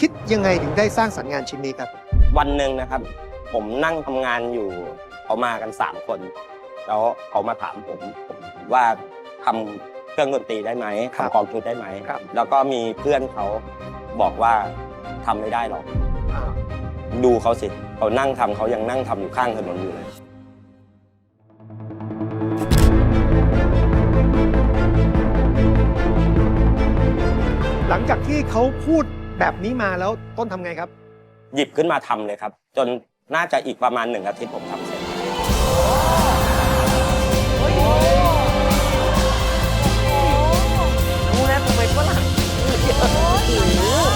คิดยังไงถึงได้สร้างสรรค์งานชิ้นนี้ครับ วันหนึ่งนะครับ ผมนั่งทำงานอยู่เขามากันสามคน แล้วเขามาถามผมผมว่าทำเครื่องดนตรีได้ไหมครับทำกลองชุดได้ไหมครับ แล้วก็มีเพื่อนเขาบอกว่าทำไม่ได้หรอก ดูเขาสิเขานั่งทำเขายังนั่งทำอยู่ข้างถนนอยู่เลย หลังจากที่เขาพูด แบบนี้มาแล้วต้นทำไงครับ หยิบขึ้นมาทำเลยครับ จนน่าจะอีกประมาณหนึ่งอาทิตย์ผมทำเสร็จ รู้แล้วทำไมฝรั่งเยอะ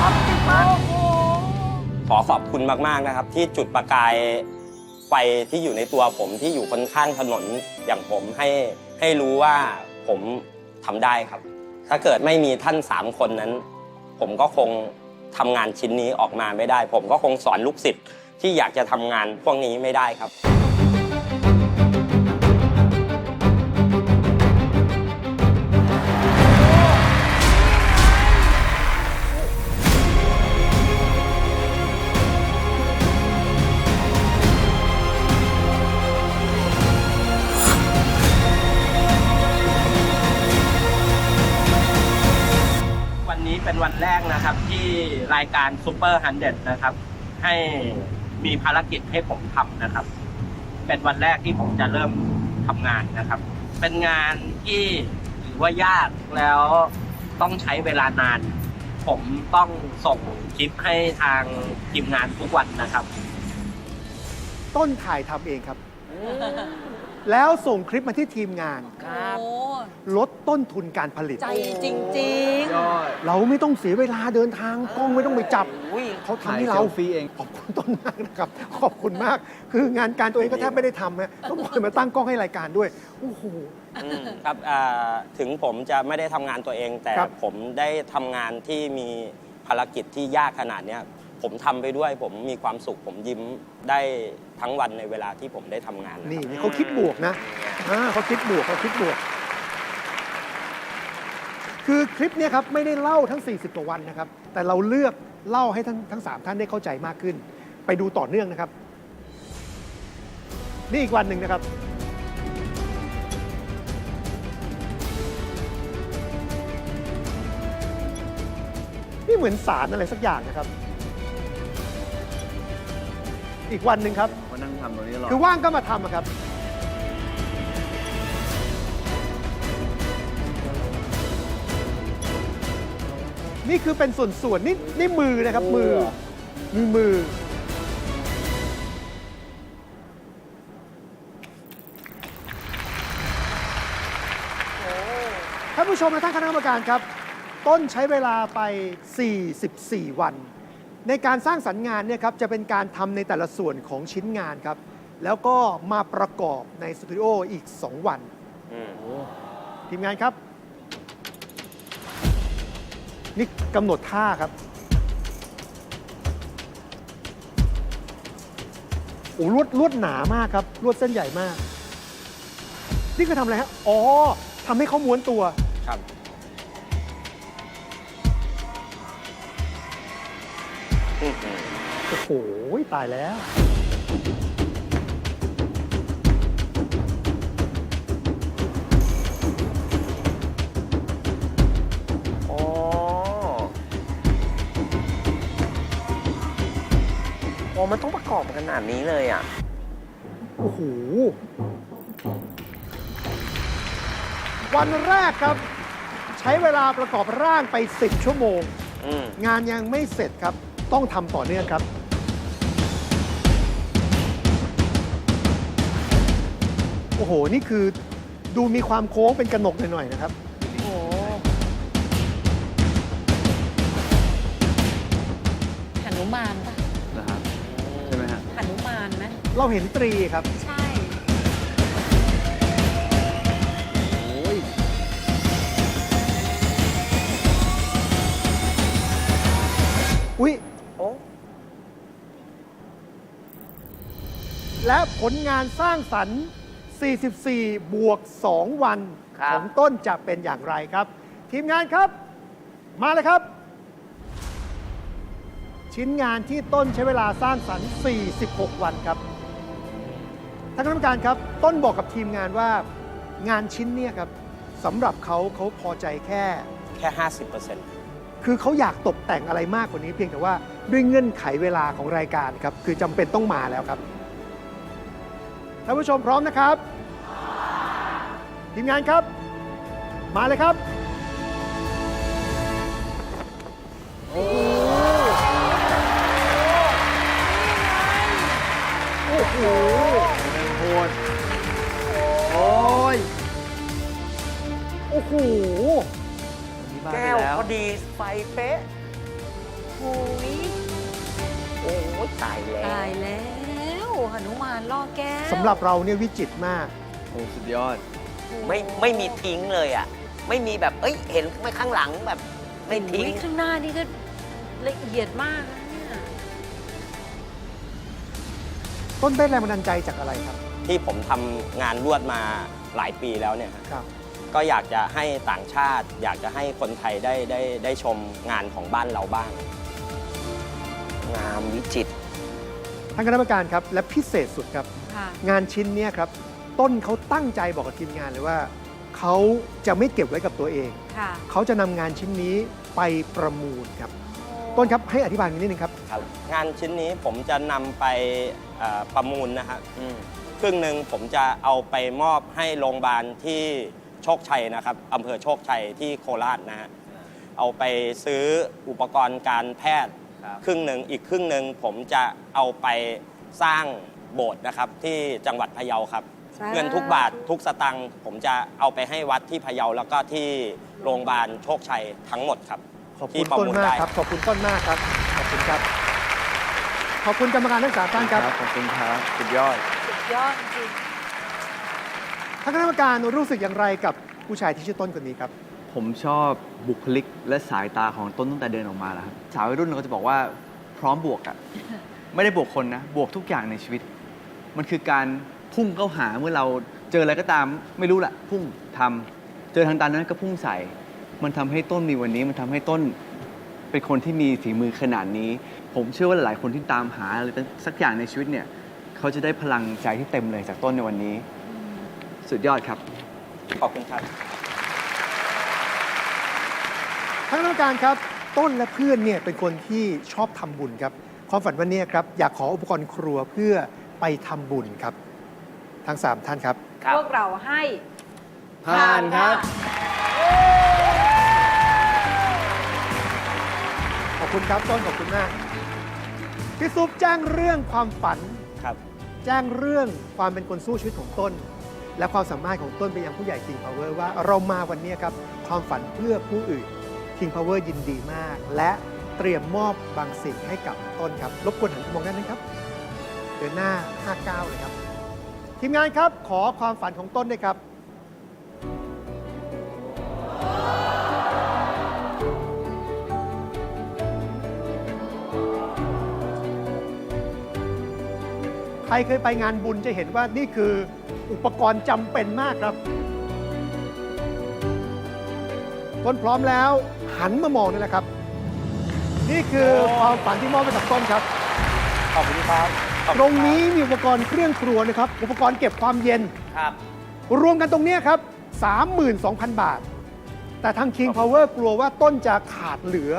ออปติมัสขอขอบคุณมากๆนะครับ ที่จุดประกายไฟที่อยู่ในตัวผมที่อยู่คนข้างถนนอย่างผมให้ให้รู้ว่าผมทำได้ครับ ถ้าเกิดไม่มีท่านสามคนนั้น ผมก็คงทำงานชิ้นนี้ออกมาไม่ได้ ผมก็คงสอนลูกศิษย์ที่อยากจะทำงานพวกนี้ไม่ได้ครับ วันนี้เป็นวันแรกนะครับ ที่รายการซูเปอร์ฮันเดนะครับ ให้มีภารกิจให้ผมทำนะครับ เป็นวันแรกที่ผมจะเริ่มทำงานนะครับ เป็นงานที่ถือว่ายากแล้วต้องใช้เวลานาน ผมต้องส่งคลิปให้ทางทีมงานทุกวันนะครับ ต้นถ่ายทำเองครับ แล้วส่งคลิปมาที่ทีมงาน ครับโอ้ลดต้นทุนการผลิต ใจจริง ยอดเราไม่ต้องเสียเวลาเดินทางกล้องไม่ต้องไปจับ อุ้ย เขาทำถ่ายให้เซเราลฟี่เอง ขอบคุณต้นมากนะครับ ขอบคุณมาก คืองานการตัวเองก็แทบไม่ได้ทำฮะต้องคอยมาตั้งกล้องให้รายการด้วยโอ้โห ครับอ่าถึงผมจะไม่ได้ทำงานตัวเอง แต่ครับ ผมได้ทำงานที่มีภารกิจที่ยากขนาดเนี้ย ผมทำไปด้วย ผมมีความสุข ผมยิ้มได้ทั้งวันในเวลาที่ผมได้ทำงานนะครับนี่นี่เขาคิดบวกนะอ่าเขาคิดบวกเขาคิดบวก คือคลิปเนี้ยครับไม่ได้เล่าทั้ง 40กว่าวันนะครับ แต่เราเลือกเล่าให้ทั้งทั้งสามท่านได้เข้าใจมากขึ้น ไปดูต่อเนื่องนะครับ นี่อีกวันหนึ่งนะครับ นี่เหมือนสารอะไรสักอย่างนะครับ อีกวันหนึ่งครับ มานั่งทำตรงนี้ตลอดคือว่างก็มาทำอะครับ นี่คือเป็นส่วนๆนี่นี่มือนะครับมือมือมือ ท่านผู้ชมและท่านคณะกรรมการครับ ต้นใช้เวลาไป 44 วัน ในการสร้างสรรค์งานเนี่ยครับจะเป็นการทำในแต่ละส่วนของชิ้นงานครับ แล้วก็มาประกอบในสตูดิโออีก 2 วัน อืมทีมงานครับ นี่กำหนดท่าครับ โอ้ลวดลวดหนามากครับ ลวดเส้นใหญ่มาก นี่คือทำอะไรฮะ อ๋อทำให้เขาม้วนตัว ครับ โอ้โหตายแล้ว อ๋อโอ้มันต้องประกอบขนาดนี้เลยอะ โอ้โห วันแรกครับ ใช้เวลาประกอบร่างไป 10 ชั่วโมง อืม งานยังไม่เสร็จครับ ต้องทำต่อเนื่องครับ โอ้โห นี่คือดูมีความโค้งเป็นกระหนกหน่อยๆนะครับๆโอ้หนุมานป่ะนะครับใช่ไหมฮะหนุมานไหมเราเห็นตรีครับ ใช่ และผลงานสร้างสรรค์ 44 บวก 2 วัน ครับ ของต้นจะเป็นอย่างไรครับ ทีมงานครับ มาเลยครับ ชิ้นงานที่ต้นใช้เวลาสร้างสรรค์ 46 วันครับท่านคณะกรรมการครับ ต้นบอกกับทีมงานว่างานชิ้นเนี้ครับสำหรับเขาเขาพอใจแค่ แค่ 50%คือเขาอยากตกแต่งอะไรมากกว่านี้เพียงแต่ว่าด้วยเงื่อนไขเวลาของรายการครับ คือจำเป็นต้องมาแล้วครับ ท่านผู้ชมพร้อมนะครับ ทีมงานครับ มาเลยครับ โอ้โหโอ้โหโหดโอ้ย โอ้โหอันนี้บ้าไปแก้วแล้วพอดีไฟเป๊ะ โอ้ยโอ้ยตายแล้ว ตายแล้วห นุมานล่อแก้วสำหรับเราเนี่ยวิจิตรมาก โอ้สุดยอด ไม่ไม่มีทิ้งเลยอะ ไม่มีแบบเอ้ยเห็นไม่ข้างหลังแบบไม่ทิ้ง อุ๊ยข้างหน้านี่ก็ละเอียดมากนะเนี่ยต้นได้แรงบันดาลใจจากอะไรครับที่ผมทำงานลวดมาหลายปีแล้วเนี่ยฮะครับ ก็อยากจะให้ต่างชาติ อยากจะให้คนไทยได้ได้ได้ชมงานของบ้านเราบ้าง งามวิจิตร ท่านคณะกรรมการครับ และพิเศษสุดครับ ค่ะ งานชิ้นเนี้ยครับ ต้นเขาตั้งใจบอกกับทีมงานเลยว่า เขาจะไม่เก็บไว้กับตัวเอง ค่ะเขาจะนำงานชิ้นนี้ไปประมูลครับ ต้นครับให้อธิบายนิดนึงครับ ครับงานชิ้นนี้ผมจะนำไปเอ่อประมูลนะฮะอืมครึ่งหนึ่งผมจะเอาไปมอบให้โรงพยาบาลที่โชคชัยนะครับอำเภอโชคชัยที่โคราชนะฮะเอาไปซื้ออุปกรณ์การแพทย์ ครับครึ่งหนึ่งอีกครึ่งหนึ่งผมจะเอาไปสร้างโบสถ์นะครับที่จังหวัดพะเยาครับ สาธุ เงินทุกบาททุกสตังค์ผมจะเอาไปให้วัดที่พะเยาแล้วก็ที่โรงพยาบาลโชคชัยทั้งหมดครับขอบคุที่ณประต้นมูลมากได้ ครับขอบคุณต้นมากครับขอบคุณครับ ขอบคุณกรรมการทั้งสามท่านครับขอบคุณครับ สุดยอด สุดยอดจริง ท่านคณะกรรมการรู้สึกอย่างไรกับผู้ชายที่ชื่อต้นคนนี้ครับ ผมชอบบุคลิกและสายตาของต้นตั้งแต่เดินออกมาแล้วครับสาววัยรุ่นเราก็จะบอกว่าพร้อมบวกอะไม่ได้บวกคนนะ บวกทุกอย่างในชีวิต มันคือการพุ่งเข้าหาเมื่อเราเจออะไรก็ตาม ไม่รู้แหละพุ่งทำเจอทางตันนั้นก็พุ่งใส่ มันทำให้ต้นมีวันนี้ มันทำให้ต้นเป็นคนที่มีฝีมือขนาดนี้ ผมเชื่อว่าหลายๆคนที่ตามหาอะไรสักอย่างในชีวิตเนี่ย เขาจะได้พลังใจที่เต็มเลยจากต้นในวันนี้ สุดยอดครับ ขอบคุณครับ ท่านคณะกรรมการครับ ต้นและเพื่อนเนี่ยเป็นคนที่ชอบทำบุญครับ ความฝันวันนี้ครับอยากขออุปกรณ์ครัวเพื่อไปทำบุญครับ ทั้ง 3 ท่านครับครับ พวกเราให้ผ่านครับ ขอบคุณครับ ต้นขอบคุณมากพี่ซุปแจ้งเรื่องความฝัน ครับ แจ้งเรื่องความเป็นคนสู้ชีวิตของต้น และความสามารถของต้นไปยังผู้ใหญ่ King Power ว่าเรามาวันนี้ครับ ความฝันเพื่อผู้อื่น King Power ยินดีมาก และเตรียมมอบบางสิ่งให้กับต้นครับ รบกวนหันมองด้านนั้นครับ เดินหน้า 59 เลยครับ ทีมงานครับขอความฝันของต้นด้วยครับ ใครเคยไปงานบุญจะเห็นว่านี่คืออุปกรณ์จำเป็นมากครับต้นพร้อมแล้ว หันมามองนี่แหละครับ นี่คือความฝันที่มอบให้กับต้นครับ ขอบคุณครับขอบตคุณคบรงนี้มีอุปกรณ์เครื่องครัวนะครับ อุปกรณ์เก็บความเย็น ครับ รวมกันตรงเนี้ยครับ 32,000 บาท แต่ทาง King Power กลัวว่าต้นจะขาดเหลือ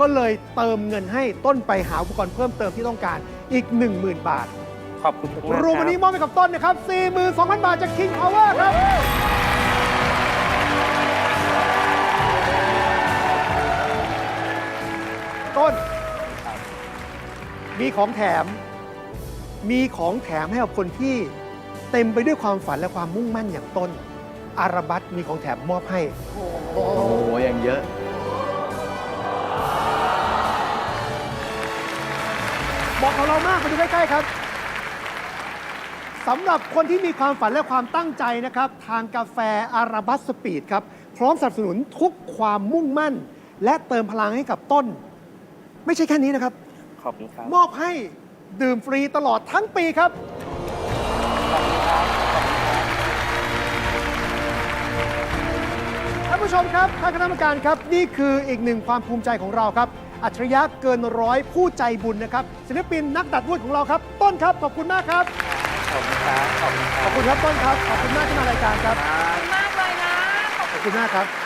ก็เลยเติมเงินให้ต้นไปหาอุปกรณ์เพิ่มเติมที่ต้องการอีก 10,000 บาท ขอบคุณมากรวมวันนี้มอบให้กับต้นนะครับ 42,000 บาทจาก King Power ครับ ต้น มีของแถม มีของแถมให้กับคนที่เต็มไปด้วยความฝันและความมุ่งมั่นอย่างต้น อารบัตมีของแถมมอบให้ โอ้โหอย่างเยอะ บอกของเรามากมาดูใกล้ ๆ ครับสำหรับคนที่มีความฝันและความตั้งใจนะครับ ทางกาแฟอาราบัสสปีดครับ พร้อมสนับสนุนทุกความมุ่งมั่น และเติมพลังให้กับต้น ไม่ใช่แค่นี้นะครับ ขอบคุณครับมอบให้ดื่มฟรีตลอดทั้งปีครับ ท่านผู้ผู้ชมครับท่านคณะกรรมการครับ นี่คืออีกหนึ่งความภูมิใจของเราครับ อัจฉริยะเกินร้อยผู้ใจบุญนะครับ ศิลปินนักดัดวดของเราครับ ต้นครับ ขอบคุณมากครับ ขอบคุณครับ ขอบคุณคขรัอบบคุณครับต้นครับ ขอบคุณมากที่มารายการครับขอบคุณมากเลยนะ ขอบคุณมากครับ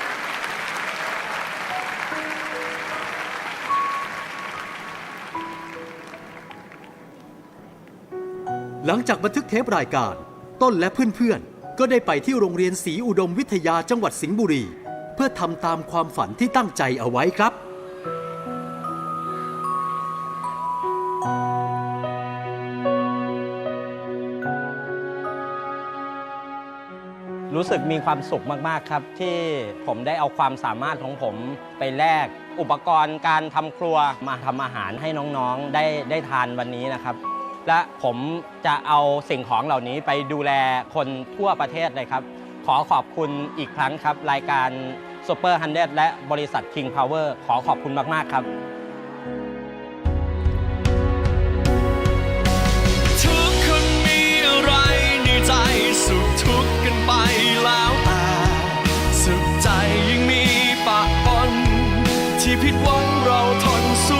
หลังจากบันทึกเทปรายการ ต้นและเพื่อนๆ ก็ได้ไปที่โรงเรียนศรีอุดมวิทยาจังหวัดสิงห์บุรี เพื่อทำตามความฝันที่ตั้งใจเอาไว้ครับรู้สึกมีความสุขมากๆครับ ที่ผมได้เอาความสามารถของผมไปแลกอุปกรณ์การทำครัวมาทำอาหารให้น้องๆ ได้ได้ทานวันนี้นะครับ และผมจะเอาสิ่งของเหล่านี้ไปดูแลคนทั่วประเทศเลยครับ ขอขอบคุณอีกครั้งครับ รายการ Super 100 และบริษัท King Power ขอขอบคุณมาก ๆ ครับ ทุกคนมีอะไรในใจสุขทุกข์กันไปแล้วแต่สุขใจยังมีปะปนที่ผิดหวังเราทนสู้